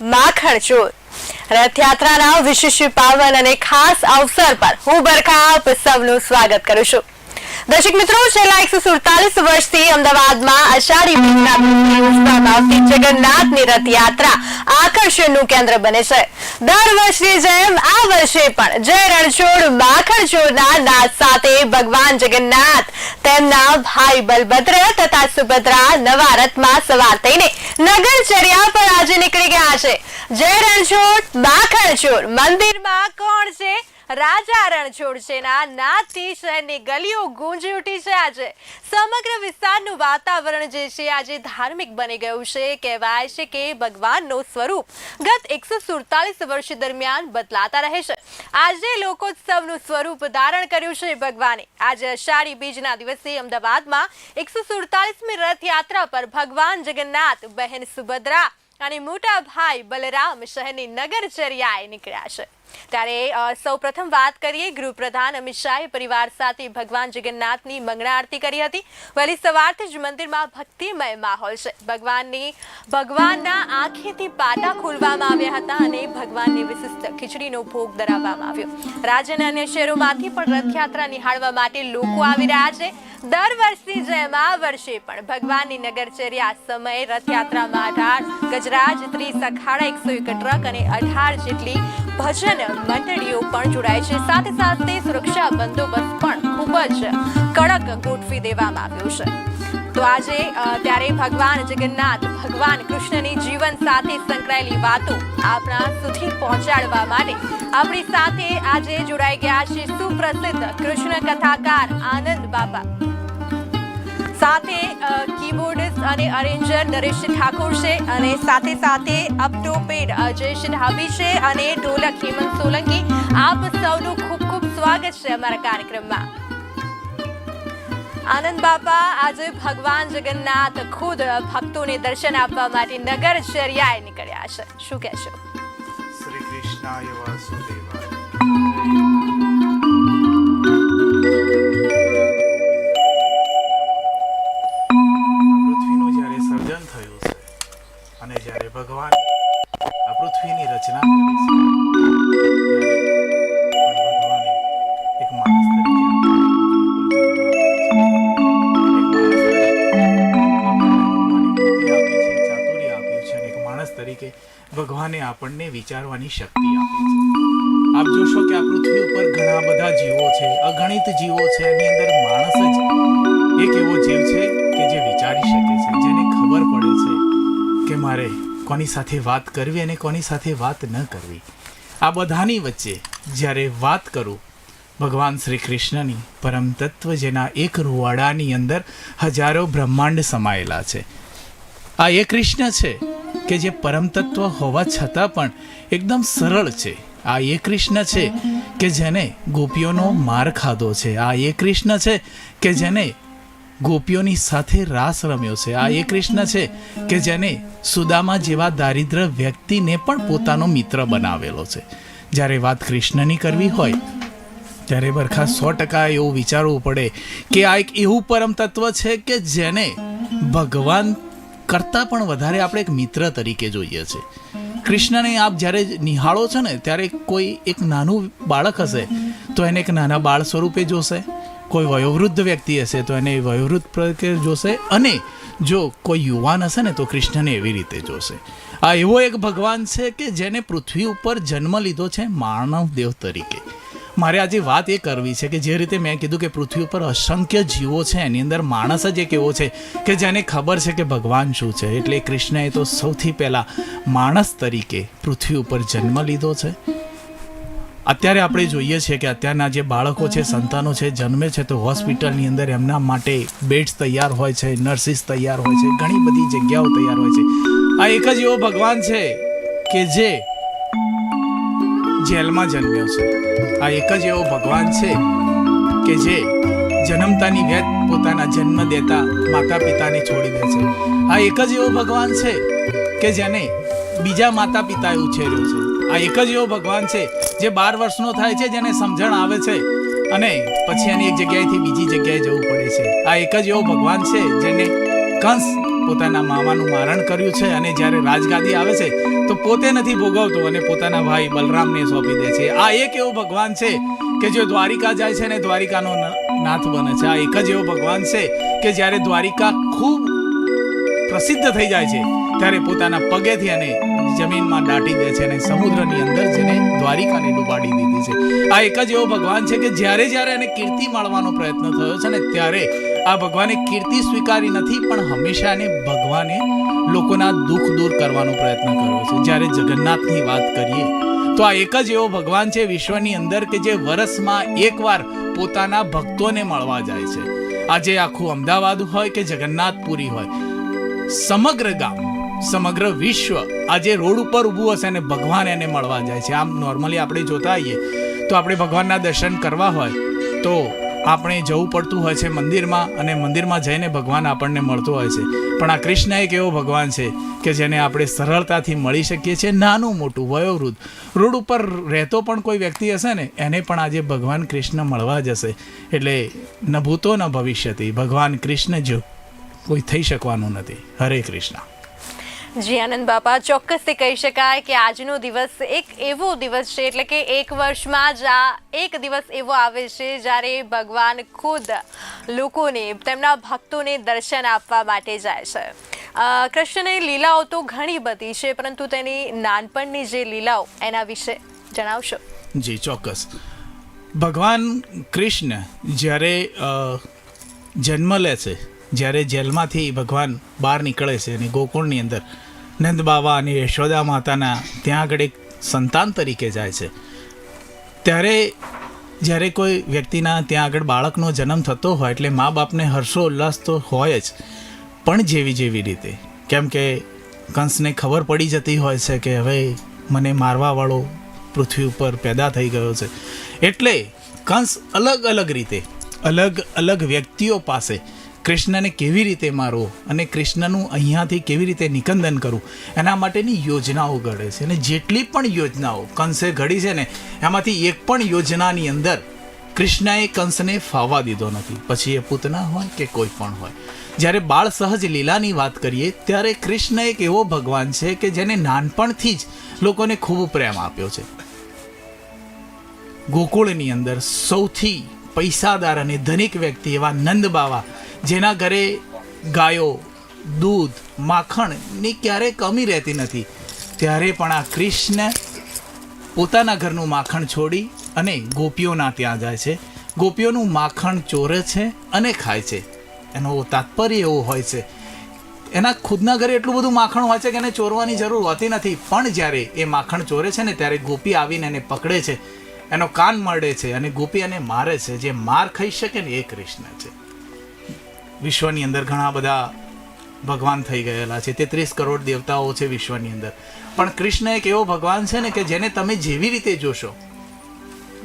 માખણ ચોર રથયાત્રાના વિશેષ પાવન અને ખાસ અવસર પર હું બરખા આપ સૌનું સ્વાગત કરું છું. દર્શક મિત્રો, છેલ્લા એકસો સુડતાલીસ વર્ષથી અમદાવાદમાં અષાઢી દિવસે ઉજવવામાં જગન્નાથની રથયાત્રા આકર્ષણનું કેન્દ્ર બને છે. દર વર્ષની જેમ આ વર્ષે પણ જય રણછોડ માખણછોડના નાદ સાથે ભગવાન જગન્નાથ તેમના ભાઈ બલભદ્ર તથા સુભદ્રા નવા રથમાં સવાર થઈને નગરચર્યા પર આજે નીકળી ગયા છે. જય રણછોડ માખણછોડ મંદિરમાં કોણ છે? રાજા રણછોડ છે ના નાદથી શહેરની ગલીઓ ગુંજી ઉઠી છે આજે. સમગ્ર વિસ્તારનું વાતાવરણ જે છે આજે ધાર્મિક બની ગયું છે. કહેવાય છે કે ભગવાનનું સ્વરૂપ ગત એકસો સુડતાલીસ વર્ષ દરમિયાન બદલાતા રહે છે. આજે લોકોત્સવનું સ્વરૂપ ધારણ કર્યું છે ભગવાને. આજે અષાઢી બીજના દિવસે અમદાવાદમાં એકસો સુડતાલીસમી રથયાત્રા પર ભગવાન જગન્નાથ, બહેન સુભદ્રા અને મોટા ભાઈ બલરામ શહેરની નગરચર્યાએ નીકળ્યા છે. ત્યારે સૌ સૌપ્રથમ વાત કરીએ, ગૃહપ્રધાન અમિત શાહે પરિવાર સાથે ભગવાન જગન્નાથની મંગળા આરતી કરી હતી. વહેલી સવારથી જ મંદિરમાં ભક્તિમય માહોલ છે. ભગવાનની, ભગવાનના આંખેથી પાટા ખોલવામાં આવ્યા હતા અને ભગવાનની વિશિષ્ટ ખીચડીનો ભોગ ધરાવવામાં આવ્યો. રાજ્યના અન્ય શહેરોમાંથી પણ રથયાત્રા નિહાળવા માટે લોકો આવી રહ્યા છે. દર વર્ષની જેમ આ વર્ષે પણ ભગવાનની નગરચર્યા સમયે રથયાત્રામાં અઢાર ગજરાજ ત્રીસ અખાડા એકસો એક ટ્રક અને અઢાર જેટલી ભજન મંડળીઓ પણ જોડાય છે. સાથે સાથે સુરક્ષા બંદોબસ્ત પણ ખૂબ જ કડક ગોઠવી દેવામાં આવ્યો છે. તો આજે ત્યારે ભગવાન જગન્નાથ, ભગવાન કૃષ્ણની જીવન સાથે સંકળાયેલી વાતો આપણા સુધી પહોંચાડવા માટે આપણી સાથે આજે જોડાઈ ગયા છે સુપ્રસિદ્ધ કૃષ્ણ કથાકાર આનંદ બાબા સાથે કીબોર્ડિસ્ટ અને અરેન્જર નરેશ ઠાકોર છે અને સાથે સાથે અપટોપેડ અજયેશ ઢાબી છે અને ઢોલક હેમંત સોલંકી. આપ સૌનું ખૂબ ખૂબ સ્વાગત છે અમારા કાર્યક્રમમાં. આનંદ બાપા, આજે ભગવાન જગન્નાથ ખુદ ભક્તોને દર્શન આપવા માટે નગર ચર્યાએ નીકળ્યા છે. શું કહેશો? શ્રી કૃષ્ણાય વાસુદેવાય. અને એક માણસ તરીકે ભગવાને આપણને વિચારવાની શક્તિ આપી છે આપ જોશો કે આ પૃથ્વી ઉપર ઘણા બધા જીવો છે અગણિત જીવો છે એની અંદર માણસ જ એક એવો જીવ છે કે જે વિચારી શકે છે જેને ખબર પડે છે કે મારે કોની સાથે વાત કરવી અને કોની સાથે વાત ન કરવી. આ બધાની વચ્ચે જ્યારે વાત કરું, ભગવાન શ્રી કૃષ્ણની પરમ તત્વ જેના એક રૂવાડાની અંદર હજારો બ્રહ્માંડ સમાયેલા છે. આ એ કૃષ્ણ છે કે જે પરમ તત્વ હોવા છતાં પણ એકદમ સરળ છે. આ એ કૃષ્ણ છે કે જેને ગોપીઓનો માર ખાધો છે. આ એ કૃષ્ણ છે કે જેને ગોપીઓની સાથે રાસ રમ્યો છે. આ એ કૃષ્ણ છે કે જેને સુદામા જેવા દારિદ્ર વ્યક્તિને પણ પોતાનો મિત્ર બનાવેલો છે. જ્યારે વાત કૃષ્ણની કરવી હોય, ત્યારે બરખા સો ટકા એવું વિચારવું પડે કે આ એક એવું પરમ તત્વ છે કે જેને ભગવાન કરતાં પણ વધારે આપણે એક મિત્ર તરીકે જોઈએ છે. કૃષ્ણને આપ જ્યારે નિહાળો છો ને, ત્યારે કોઈ એક નાનું બાળક હશે, તો એને એક નાના બાળ સ્વરૂપે જોશે. કોઈ વયોવૃદ્ધ વ્યક્તિ હશે તો એને વયોવૃદ્ધ તરીકે જોશે અને જો કોઈ યુવાન હશે ને તો કૃષ્ણને એવી રીતે જોશે. આ એવો એક ભગવાન છે કે જેને પૃથ્વી ઉપર જન્મ લીધો છે માનવ દેવ તરીકે. મારે આજે વાત એ કરવી છે કે જે રીતે મેં કીધું કે પૃથ્વી ઉપર અસંખ્ય જીવો છે, એની અંદર માણસ જ એક એવો છે કે જેને ખબર છે કે ભગવાન શું છે. એટલે કૃષ્ણએ તો સૌથી પહેલાં માણસ તરીકે પૃથ્વી ઉપર જન્મ લીધો છે. અત્યારે આપણે જોઈએ છીએ કે અત્યારના જે બાળકો છે, સંતાનો છે, જન્મે છે, તો હોસ્પિટલની અંદર એમના માટે બેડ્સ તૈયાર હોય છે, નર્સિસ તૈયાર હોય છે, ઘણી બધી જગ્યાઓ તૈયાર હોય છે. આ એક જ એવો ભગવાન છે કે જે જેલમાં જન્મ્યો છે. આ એક જ એવો ભગવાન છે કે જે જન્મતાની વેત પોતાના જન્મ દેતા માતા પિતાને છોડી દે છે. આ એક જ એવો ભગવાન છે કે જેને બીજા માતા પિતાએ ઉછેર્યો છે. આ એક જ એવો ભગવાન છે જે બાર વર્ષનો થાય છે, જેને સમજણ આવે છે અને પછી એની એક જગ્યાએથી બીજી જગ્યાએ જવું પડે છે. આ એક જ એવો ભગવાન છે જેને કંસ પોતાના મામાનું મારણ કર્યું છે અને જ્યારે રાજગાદી આવે છે, તો પોતે નથી ભોગવતો અને પોતાના ભાઈ બલરામને સોંપી દે છે. આ એક એવો ભગવાન છે કે જે દ્વારિકા જાય છે ને દ્વારિકાનો નાથ બને છે. આ એક જ એવો ભગવાન છે કે જ્યારે દ્વારિકા ખૂબ પ્રસિદ્ધ થઈ જાય છે, ત્યારે પોતાના પગેથી અને જમીનમાં દાટી દે છે અને સમુદ્રની અંદર જેને દ્વારિકાને ડૂબાડી દીધી છે. આ એક જ એવો ભગવાન છે કે જ્યારે જ્યારે એને કીર્તિ મળવાનો પ્રયત્ન થયો છે ને ત્યારે આ ભગવાને કીર્તિ સ્વીકારી નથી, પણ હંમેશા એને ભગવાને લોકોના દુઃખ દૂર કરવાનો પ્રયત્ન કર્યો છે. જ્યારે જગન્નાથની વાત કરીએ, તો આ એક જ એવો ભગવાન છે વિશ્વની અંદર કે જે વર્ષમાં એકવાર પોતાના ભક્તોને મળવા જાય છે. આજે આખું અમદાવાદ હોય કે જગન્નાથપુરી હોય, સમગ્ર ગામ સમગ્ર વિશ્વ આજે રોડ ઉપર ઊભું હશે અને ભગવાન એને મળવા જાય છે. આમ નોર્મલી આપણે જોતા આવીએ તો આપણે ભગવાનના દર્શન કરવા હોય, તો આપણે જવું પડતું હોય છે મંદિરમાં અને મંદિરમાં જઈને ભગવાન આપણને મળતો હોય છે. પણ આ કૃષ્ણ એક એવો ભગવાન છે કે જેને આપણે સરળતાથી મળી શકીએ છીએ નાનું મોટું વયોવૃદ્ધ. રોડ ઉપર રહેતો પણ કોઈ વ્યક્તિ હશે ને, એને પણ આજે ભગવાન કૃષ્ણ મળવા જશે. એટલે ન ભૂતો ન ભવિષ્યથી ભગવાન કૃષ્ણ જો કોઈ થઈ શકવાનું નથી. હરે કૃષ્ણ. જી આનંદ બાપા, ચોક્કસથી કહી શકાય કે આજનો દિવસ એક એવો દિવસ છે, એટલે કે એક વર્ષમાં જ આ એક દિવસ એવો આવે છે જ્યારે ભગવાન ખુદ લોકોને, તેમના ભક્તોને દર્શન આપવા માટે જાય છે. કૃષ્ણની લીલાઓ તો ઘણી બધી છે, પરંતુ તેની નાનપણની જે લીલાઓ, એના વિશે જણાવશો? જી, ચોક્કસ. ભગવાન કૃષ્ણ જ્યારે જન્મ લે છે જ્યારે જેલમાંથી ભગવાન બહાર નીકળે છે અને ગોકુળની અંદર નંદ બાબા અને યશોદા માતાના ત્યાં આગળ એક સંતાન તરીકે જાય છે. ત્યારે જ્યારે કોઈ વ્યક્તિના ત્યાં આગળ બાળકનો જન્મ થતો હોય એટલે મા બાપને હર્ષો ઉલ્લાસ તો હોય જ, પણ જેવી જેવી રીતે. કેમ કે કંસને ખબર પડી જતી હોય છે કે હવે મને મારવાવાળો પૃથ્વી ઉપર પેદા થઈ ગયો છે. એટલે કંસ અલગ અલગ રીતે, અલગ અલગ વ્યક્તિઓ પાસે કૃષ્ણને કેવી રીતે મારવો અને કૃષ્ણનું અહીંયાથી કેવી રીતે નિકંદન કરવું, એના માટેની યોજનાઓ ઘડે છે. અને જેટલી પણ યોજનાઓ કંસે ઘડી છે ને, એમાંથી એક પણ યોજનાની અંદર કૃષ્ણએ કંસને ફાવા દીધો નથી. પછી એ પૂતના હોય કે કોઈ પણ હોય. જ્યારે બાળ સહજ લીલાની વાત કરીએ, ત્યારે કૃષ્ણ એક એવો ભગવાન છે કે જેને નાનપણથી જ લોકોને ખૂબ પ્રેમ આપ્યો છે. ગોકુળની અંદર સૌથી પૈસાદાર અને ધનિક વ્યક્તિ એવા નંદ બાવા જેના ઘરે ગાયો, દૂધ માખણની ક્યારેય કમી રહેતી નથી. ત્યારે પણ આ કૃષ્ણ પોતાના ઘરનું માખણ છોડી અને ગોપીઓના ત્યાં જાય છે. ગોપીઓનું માખણ ચોરે છે અને ખાય છે. એનો તાત્પર્ય એવો હોય છે. એના ખુદના ઘરે એટલું બધું માખણ હોય છે કે એને ચોરવાની જરૂર હોતી નથી. પણ જ્યારે એ માખણ ચોરે છે ને ત્યારે ગોપી આવીને એને પકડે છે. એનો કાન મળે છે અને ગોપી એને મારે છે. જે માર ખાઈ શકે ને એ કૃષ્ણ છે. વિશ્વની અંદર ઘણા બધા ભગવાન થઈ ગયેલા છે. તેત્રીસ કરોડ દેવતાઓ છે વિશ્વની અંદર. પણ કૃષ્ણ એક એવો ભગવાન છે ને કે જેને તમે જેવી રીતે જોશો,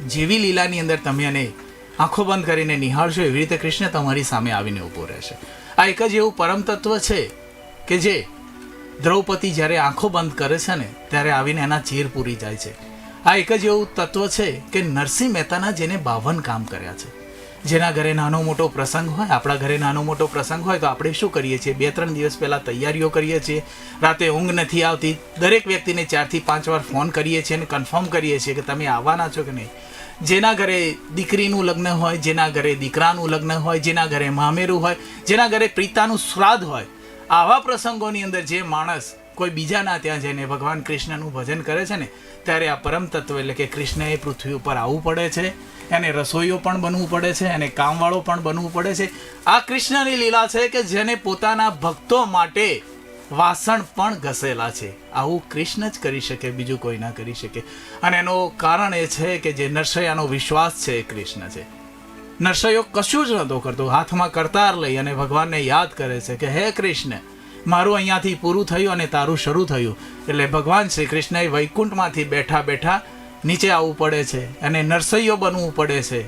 જેવી લીલાની અંદર તમે એને આંખો બંધ કરીને નિહાળશો, એવી રીતે કૃષ્ણ તમારી સામે આવીને ઊભો રહેશે. આ એક જ એવું પરમ તત્વ છે કે જે દ્રૌપદી જ્યારે આંખો બંધ કરે છે ને, ત્યારે આવીને એના ચીર પૂરી જાય છે. આ એક જ એવું તત્વ છે કે નરસિંહ મહેતાના જેને બાવન કામ કર્યા છે. જેના ઘરે નાનો મોટો પ્રસંગ હોય, આપણા ઘરે નાનો મોટો પ્રસંગ હોય, તો આપણે શું કરીએ છીએ? બે ત્રણ દિવસ પહેલાં તૈયારીઓ કરીએ છીએ. રાતે ઊંઘ નથી આવતી. દરેક વ્યક્તિને ચારથી પાંચ વાર ફોન કરીએ છીએ અને કન્ફર્મ કરીએ છીએ કે તમે આવવાના છો કે નહીં. જેના ઘરે દીકરીનું લગ્ન હોય, જેના ઘરે દીકરાનું લગ્ન હોય, જેના ઘરે મામેરું હોય, જેના ઘરે પ્રીતાનું શ્રાદ્ધ હોય, આવા પ્રસંગોની અંદર જે માણસ કોઈ બીજાના ત્યાં જઈને ભગવાન કૃષ્ણનું ભજન કરે છે ને, ત્યારે આ પરમ તત્વ એટલે કે કૃષ્ણએ પૃથ્વી ઉપર આવવું પડે છે. એને રસોઈઓ પણ બનવું પડે છે એને કામવાળો પણ બનવું પડે છે. આ કૃષ્ણની લીલા છે કે જેને પોતાના ભક્તો માટે વાસણ પણ ઘસેલા છે. આવું કૃષ્ણ જ કરી શકે, બીજું કોઈ ના કરી શકે. અને એનું કારણ એ છે કે જે નરસૈયાનો વિશ્વાસ છે એ કૃષ્ણ છે. નરસૈયો કશું જ નહોતો કરતો, હાથમાં કરતાર લઈ અને ભગવાનને યાદ કરે છે કે, હે કૃષ્ણ, મારું અહીંયાથી પૂરું થયું અને તારું શરૂ થયું. એટલે ભગવાન શ્રી કૃષ્ણએ વૈકુંઠમાંથી બેઠા બેઠા નીચે આવવું પડે છે અને નર્સરીઓ બનવું પડે છે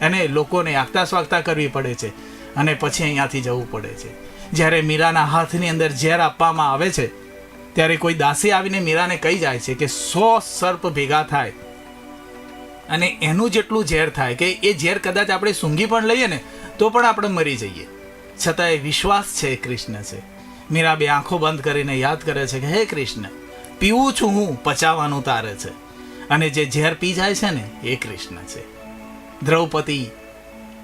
અને લોકોને આગતા સ્વાગતા કરવી પડે છે અને પછી અહીંયાથી જવું પડે છે. જ્યારે મીરાના હાથની અંદર ઝેર આપવામાં આવે છે, ત્યારે કોઈ દાસી આવીને મીરાને કહી જાય છે કે સો સર્પ ભેગા થાય. અને એનું જેટલું ઝેર થાય કે એ ઝેર કદાચ આપણે સૂંઘી પણ લઈએ ને, તો પણ આપણે મરી જઈએ. છતાં એ વિશ્વાસ છે કૃષ્ણ છે. મીરા બે આંખો બંધ કરીને યાદ કરે છે કે, હે કૃષ્ણ, પીવું છું હું પચાવવાનું તારે છે. અને જે ઝેર પી જાય છે ને, એ કૃષ્ણ છે. દ્રૌપદી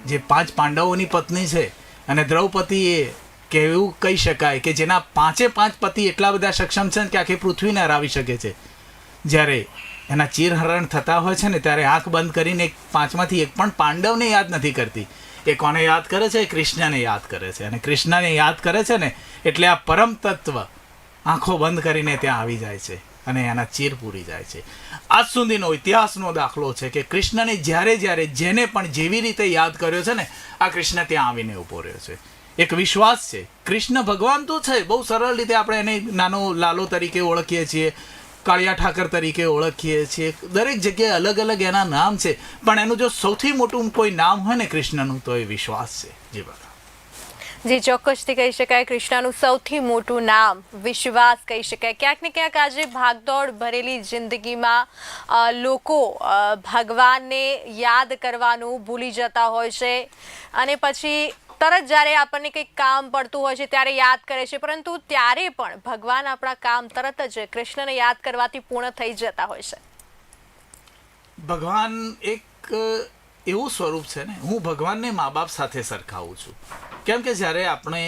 જે પાંચ પાંડવોની પત્ની છે, અને દ્રૌપદી એ કેવું કહી શકાય કે જેના પાંચે પાંચ પતિ એટલા બધા સક્ષમ છે કે આખી પૃથ્વીને હરાવી શકે છે. જ્યારે એના ચીરહરણ થતા હોય છે ને, ત્યારે આંખ બંધ કરીને એક પાંચમાંથી એક પણ પાંડવને યાદ નથી કરતી. એ કોને યાદ કરે છે? કૃષ્ણને યાદ કરે છે. અને કૃષ્ણને યાદ કરે છે ને, એટલે આ પરમ તત્વ આંખો બંધ કરીને ત્યાં આવી જાય છે. અને એના ચીર પૂરી જાય છે. આજ સુધીનો ઇતિહાસનો દાખલો છે કે કૃષ્ણને જ્યારે જ્યારે જેને પણ જેવી રીતે યાદ કર્યો છે ને, આ કૃષ્ણ ત્યાં આવીને ઊભો રહ્યો છે. એક વિશ્વાસ છે. કૃષ્ણ ભગવાન તો છે, બહુ સરળ રીતે આપણે એને નાનો લાલો તરીકે ઓળખીએ છીએ, કાળિયા ઠાકર તરીકે ઓળખીએ છીએ. દરેક જગ્યાએ અલગ અલગ એના નામ છે. પણ એનું જો સૌથી મોટું કોઈ નામ હોય ને કૃષ્ણનું, તો એ વિશ્વાસ છે. જી બતા જે ચોક્કસથી કહી શકાય કૃષ્ણનું સૌથી મોટું નામ, વિશ્વાસ કહી શકાય. ક્યાંક ને ક્યાંક આજે ભાગદોડ ભરેલી જિંદગીમાં લોકો ભગવાનને યાદ કરવાનું ભૂલી જતા હોય છે. અને પછી તરત જ્યારે આપણને કંઈક કામ પડતું હોય છે ત્યારે યાદ કરે છે. પરંતુ ત્યારે પણ ભગવાન આપણા કામ તરત જ કૃષ્ણને યાદ કરવાથી પૂર્ણ થઈ જતા હોય છે. ભગવાન એક એવું સ્વરૂપ છે ને, હું ભગવાનને મા બાપ સાથે સરખાવું છું. કેમ કે જ્યારે આપણે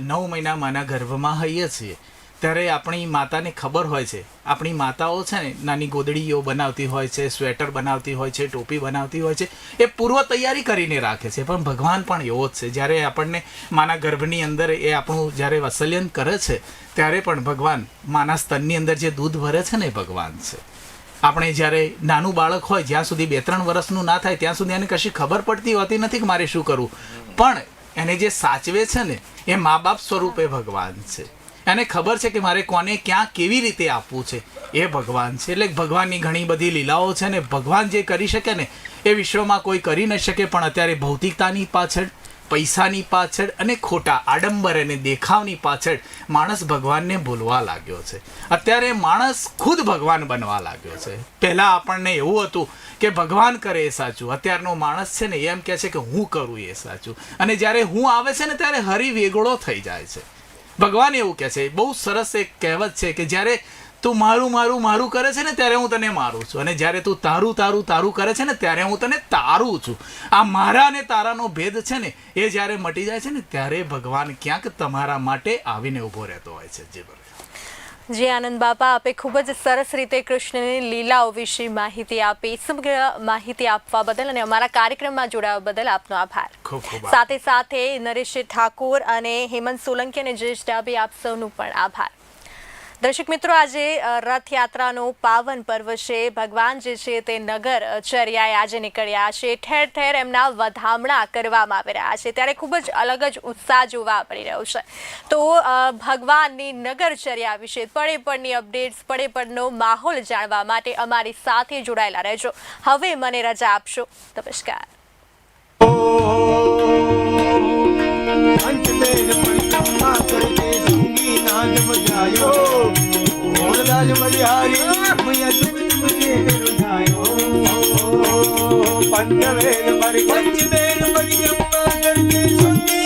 નવ મહિના માના ગર્ભમાં હોઈએ છીએ, ત્યારે આપણી માતાને ખબર હોય છે. આપણી માતાઓ છે ને, નાની ગોદડીઓ બનાવતી હોય છે, સ્વેટર બનાવતી હોય છે, ટોપી બનાવતી હોય છે, એ પૂર્વ તૈયારી કરીને રાખે છે. પણ ભગવાન પણ એવો જ છે. જ્યારે આપણને માના ગર્ભની અંદર એ આપણું જ્યારે વસલ્યન કરે છે, ત્યારે પણ ભગવાન માના સ્તનની અંદર જે દૂધ ભરે છે ને એ ભગવાન છે. આપણે જ્યારે નાનું બાળક હોય, જ્યાં સુધી બે ત્રણ વર્ષનું ના થાય, ત્યાં સુધી એને કશી ખબર પડતી હોતી નથી કે મારે શું કરવું. પણ એને જે સાચવે છે ને, એ મા બાપ સ્વરૂપે ભગવાન છે. એને ખબર છે કે મારે કોને ક્યાં કેવી રીતે આપવું છે? એ ભગવાન છે. એટલે ભગવાનની ઘણી બધી લીલાઓ છે ને, ભગવાન જે કરી શકે ને, એ વિશ્વમાં કોઈ કરી ન શકે, પણ અત્યારે ભૌતિકતાની પાછળ પૈસાની પાછળ અને ખોટા આડંબર અને દેખાવની પાછળ માણસ ભગવાનને ભૂલવા લાગ્યો છે. અત્યારે માણસ ખુદ ભગવાન બનવા લાગ્યો છે. પહેલાં આપણને એવું હતું કે ભગવાન કરે એ સાચું. અત્યારનો માણસ છે ને એમ કહે છે કે હું કરું એ સાચું. અને જ્યારે હું આવે છે ને ત્યારે હરી વેગળો થઈ જાય છે. ભગવાન એવું કહે છે. બહુ સરસ એક કહેવત છે કે જ્યારે તું મારું મારું મારું કરે છે ને ત્યારે હું તને મારું છું. અને જ્યારે તું તારું તારું તારું કરે છે ને ત્યારે હું તને તારું છું. આ મારા અને તારાનો ભેદ છે ને એ જ્યારે મટી જાય છે ને ત્યારે ભગવાન ક્યાંક તમારા માટે આવીને ઊભો રહેતો હોય છે. જી જે આનંદ બાપા આપે ખૂબ જ સરસ રીતે કૃષ્ણની લીલાઓ વિશે માહિતી આપી સમગ્ર માહિતી આપવા બદલ અને અમારા કાર્યક્રમમાં જોડાવા બદલ આપનો આભાર. સાથે સાથે નરેશ ઠાકોર અને હેમંત સોલંકી અને જયેશ ડાબી આપ સૌનું પણ આભાર. દર્શક મિત્રો, આજે રથયાત્રાનો પાવન પર્વ છે. ભગવાન જે છે તે નગર ચર્યાએ આજે નીકળ્યા છે. ઠેર ઠેર એમના વધામણા કરવામાં આવી રહ્યા છે. ત્યારે ખૂબ જ અલગ જ ઉત્સાહ જોવા મળી રહ્યો છે. તો ભગવાનની નગરચર્યા વિશે પડે પડની અપડેટ્સ પડે પડનો માહોલ જાણવા માટે અમારી સાથે જોડાયેલા રહેજો. હવે મને રજા આપશો. નમસ્કાર. પંચમેર ધન્યવેદ મારી પંચબેન મળી અંબા કરકે સુંદી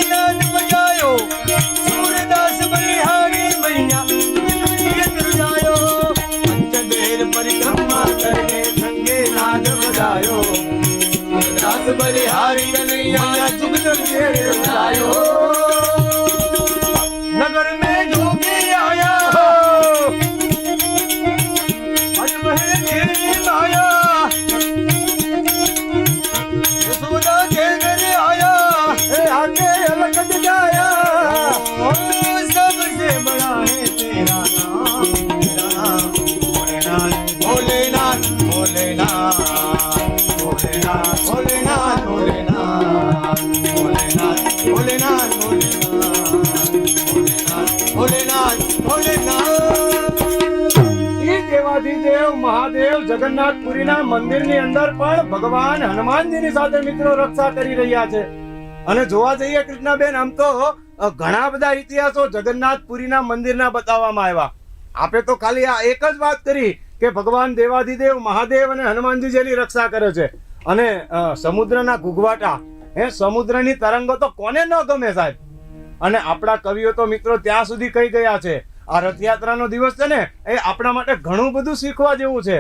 મહાદેવ જગન્નાથપુરીના મંદિરની અંદર પણ ભગવાન હનુમાનજીની સાથે મિત્રો રક્ષા કરી રહ્યા છે. અને જોવા જઈએ કૃષ્ણાબેન, આમ તો ઘણા બધા ઇતિહાસો જગન્નાથપુરીના મંદિરના બતાવવામાં આવ્યા. આપે તો ખાલી આ એક જ વાત કરી કે ભગવાન દેવાધિદેવ મહાદેવ અને હનુમાનજી જેની રક્ષા કરે છે. અને સમુદ્રના ઘૂઘવાટા. હે, સમુદ્રની તરંગો તો કોને ન ગમે સાહેબ? અને આપણા કવિઓ તો મિત્રો ત્યાં સુધી કહી ગયા છે. આ રથયાત્રાનો દિવસ છે ને, એ આપણા માટે ઘણું બધું શીખવા જેવું છે.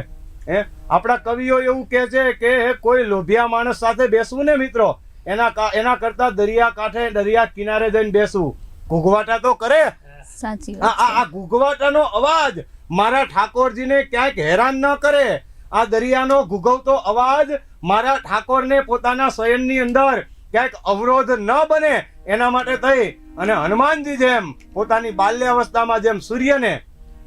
હે? આપણા કવિઓ એવું કહે છે કે કોઈ લોભિયા માણસ સાથે બેસવું ને મિત્રો એના એના કરતા દરિયા કાંઠે દરિયા કિનારે જઈને બેસવું. ઘૂઘવાટા તો કરે. સાચી આ ઘૂઘવાટાનો અવાજ મારા ઠાકોરજીને ક્યાંક હેરાન ન કરે. આ દરિયાનો ઘૂઘવતો અવાજ મારા ઠાકોરને પોતાના શયનની અંદર ક્યાંક અવરોધ ન બને એના માટે થઈ. અને હનુમાનજી જેમ પોતાની બાલ્યાવસ્થામાં જેમ સૂર્યને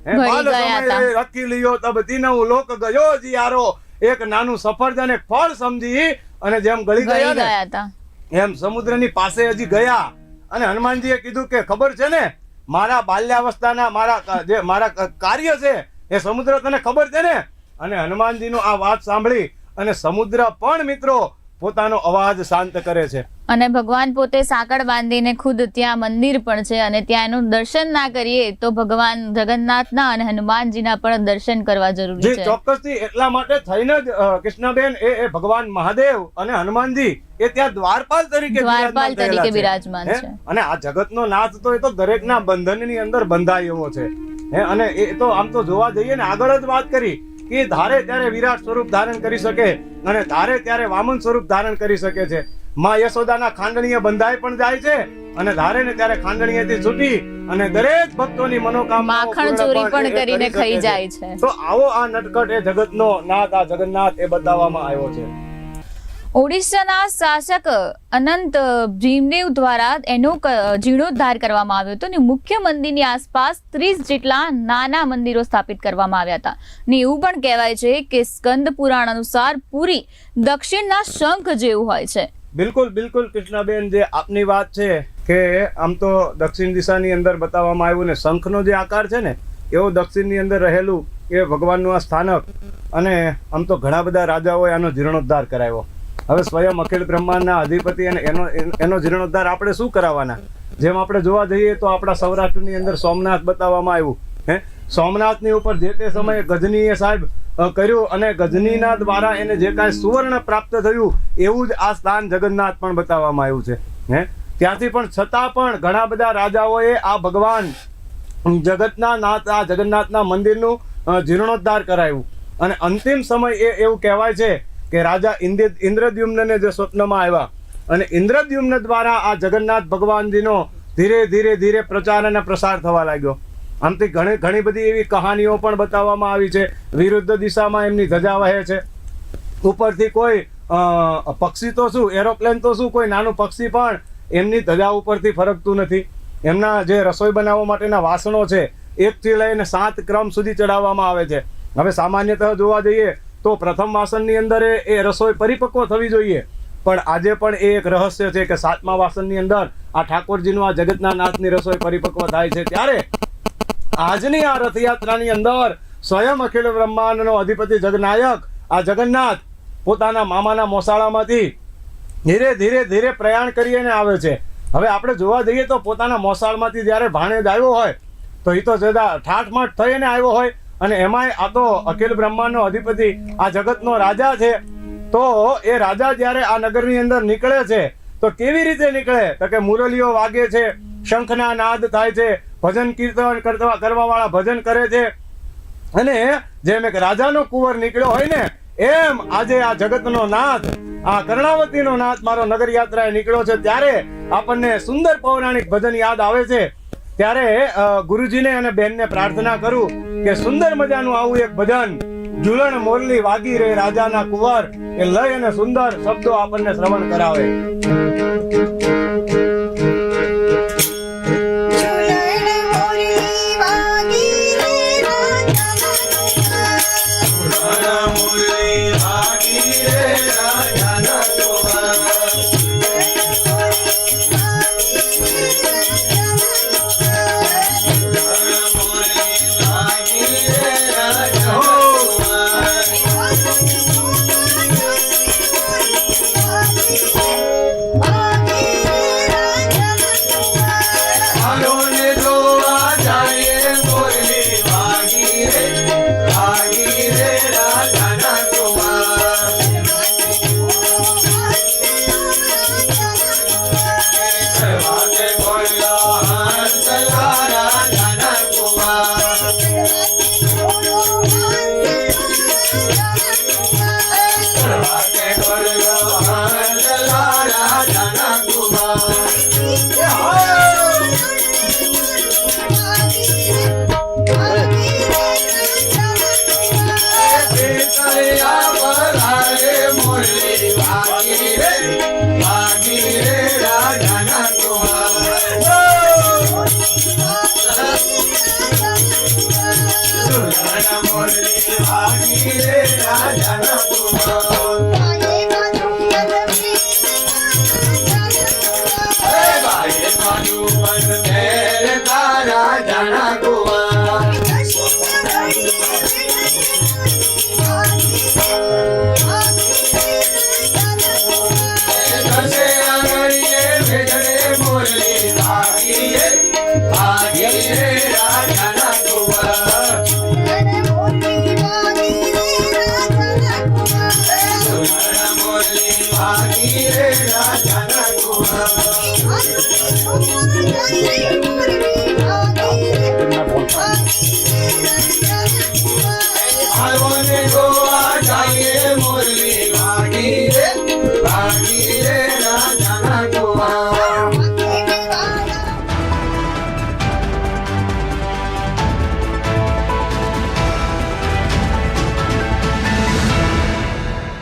બાલ ગયા સમયે રખી લ્યો તબ દિનવ લોક ગયો જીયારો. એક નાનું સફરજન એક ફળ સમજી અને જેમ ગળી ગયા ને હતા એમ સમુદ્રની પાસે હજી ગયા. અને હનુમાનજીએ કીધું કે ખબર છે ને મારા બાલ્યાવસ્થાના મારા જે મારા કાર્ય છે એ સમુદ્ર તને ખબર છે ને? અને હનુમાનજીનું આ વાત સાંભળી અને સમુદ્ર પણ મિત્રો પોતાનો અવાજ શાંત કરે છે. અને ભગવાન પોતે સાંકળ બાંધીને ખુદ ત્યાં મંદિર પણ છે અને ત્યાં એનું દર્શન ના કરીએ તો ભગવાન જગન્નાથના અને હનુમાનજીના પણ દર્શન કરવા જરૂરી છે. ચોક્કસથી એટલા માટે થઈને જ કૃષ્ણબેન એ ભગવાન મહાદેવ અને હનુમાનજી એ ત્યાં દ્વારપાલ તરીકે દ્વારપાલ તરીકે બિરાજમાન છે. અને આ જગતનો નાથ તો એ તો દરેકના બંધનની અંદર બંધાય એવો છે. હે? અને એ તો આમ તો જોવા જઈએ ને આગળ જ વાત કરી. કે ધારે ત્યારે વિરાટ સ્વરૂપ ધારણ કરી શકે અને ધારે ત્યારે વામન સ્વરૂપ ધારણ કરી શકે છે. માં યશોદાના ખાંડણીએ બંધાય પણ જાય છે અને ધારે ને ત્યારે ખાંડણીએથી છૂટી અને દરેક ભક્તોની મનોકામના માખણ ચોરી પણ કરીને ખાઈ જાય છે. તો આવો આ નટકટ એ જગતનો નાથ આ જગન્નાથ એ બતાવવામાં આવ્યો છે. ઓડિશાના શાસક અનંત ભીમદેવ દ્વારા એનો જીર્ણોદ્ધાર કરવામાં આવ્યો હતો ને મુખ્ય મંદિરની આસપાસ ત્રીસ જેટલા નાના મંદિરો સ્થાપિત કરવામાં આવ્યા હતા. ને એવું પણ કહેવાય છે કે સ્કંદ પુરાણ અનુસાર પુરી દક્ષિણના શંખ જેવું હોય છે. બિલકુલ બિલકુલ, કૃષ્ણાબેન, જે આપની વાત છે કે આમ તો દક્ષિણ દિશાની અંદર બતાવવામાં આવ્યું ને શંખનો જે આકાર છે ને, એવો દક્ષિણની અંદર રહેલું એ ભગવાનનું આ સ્થાનક અને આમ તો ઘણા બધા રાજાઓએ આનો જીર્ણોદ્ધાર કરાવ્યો. હવે સ્વયં અખિલ બ્રહ્માંડના અધિપતિ અને એનો એનો જીર્ણોદ્ધાર આપણે શું કરાવવાના? જેમ આપણે જોવા જઈએ તો આપણા સૌરાષ્ટ્રની અંદર સોમનાથ બતાવવામાં આવ્યું, હે? સોમનાથની ઉપર જે તે સમયે ગજનીએ સાહેબ કર્યું અને ગજનીના દ્વારા એને જે કાંઈ સુવર્ણ પ્રાપ્ત થયું, એવું જ આ સ્થાન જગન્નાથ પણ બતાવવામાં આવ્યું છે, હે? ત્યાંથી પણ છતાં પણ ઘણા બધા રાજાઓએ આ ભગવાન જગતના નાથ, આ જગન્નાથના મંદિરનું જીર્ણોદ્ધાર કરાયું. અને અંતિમ સમય એ એવું કહેવાય છે કે રાજા ઇન્દ્ર ઇન્દ્રદ્યુમ્નને જે સ્વપ્નમાં આવ્યા અને ઇન્દ્રદ્યુમ્ન દ્વારા આ જગન્નાથ ભગવાનજીનો ધીરે ધીરે ધીરે પ્રચાર અને પ્રસાર થવા લાગ્યો. આમથી ઘણી ઘણી બધી એવી કહાનીઓ પણ બતાવવામાં આવી છે. વિરુદ્ધ દિશામાં એમની ધજા વહે છે. ઉપરથી કોઈ પક્ષી તો શું? એરોપ્લેન તો શું? કોઈ નાનું પક્ષી પણ એમની ધજા ઉપરથી ફરકતું નથી. એમના જે રસોઈ બનાવવા માટેના વાસણો છે, એકથી લઈને સાત ક્રમ સુધી ચડાવવામાં આવે છે. હવે સામાન્યતઃ જોવા જઈએ તો પ્રથમ વાસણની અંદર એ રસોઈ પરિપક્વ થવી જોઈએ. પણ આજે પણ એ એક રહસ્ય છે કે સાતમા વાસણની અંદર આ ઠાકોરજીનું આ જગતના નાથની રસોઈ પરિપક્વ થાય છે. ત્યારે આજની આ રથયાત્રાની અંદર સ્વયં અખિલ બ્રહ્માંડનો અધિપતિ જગનાયક આ જગન્નાથ પોતાના મામાના મોસાળામાંથી ધીરે ધીરે ધીરે પ્રયાણ કરીને આવે છે. હવે આપણે જોવા જઈએ તો પોતાના મોસાળમાંથી જ્યારે ભાણેજ આવ્યો હોય, તો એ તો જદા ઠાઠમાઠ થઈને આવ્યો હોય અને એમાંય આ તો અખિલ બ્રહ્માંડનો અધિપતિ, આ જગતનો રાજા છે. તો એ રાજા જ્યારે આ નગરની અંદર નીકળે છે, તો કેવી રીતે નીકળે? તો કે મુરલીઓ વાગે છે, શંખના નાદ થાય છે, ભજન કીર્તન કરતા કરવા વાળા ભજન કરે છે. અને જેમ એક રાજાનો કુંવર નીકળ્યો હોય ને, એમ આજે આ જગતનો નાથ, આ કર્ણાવતીનો નાથ મારો નગર યાત્રાએ નીકળ્યો છે. ત્યારે આપણને સુંદર પૌરાણિક ભજન યાદ આવે છે. ત્યારે ગુરુજીને અને બહેનને પ્રાર્થના કરું. કે સુંદર મજાનું આવું એક ભજન ઝુલણ મોરલી વાગી રે રાજાના કુંવર એ લય અને સુંદર શબ્દો આપણને શ્રવણ કરાવે.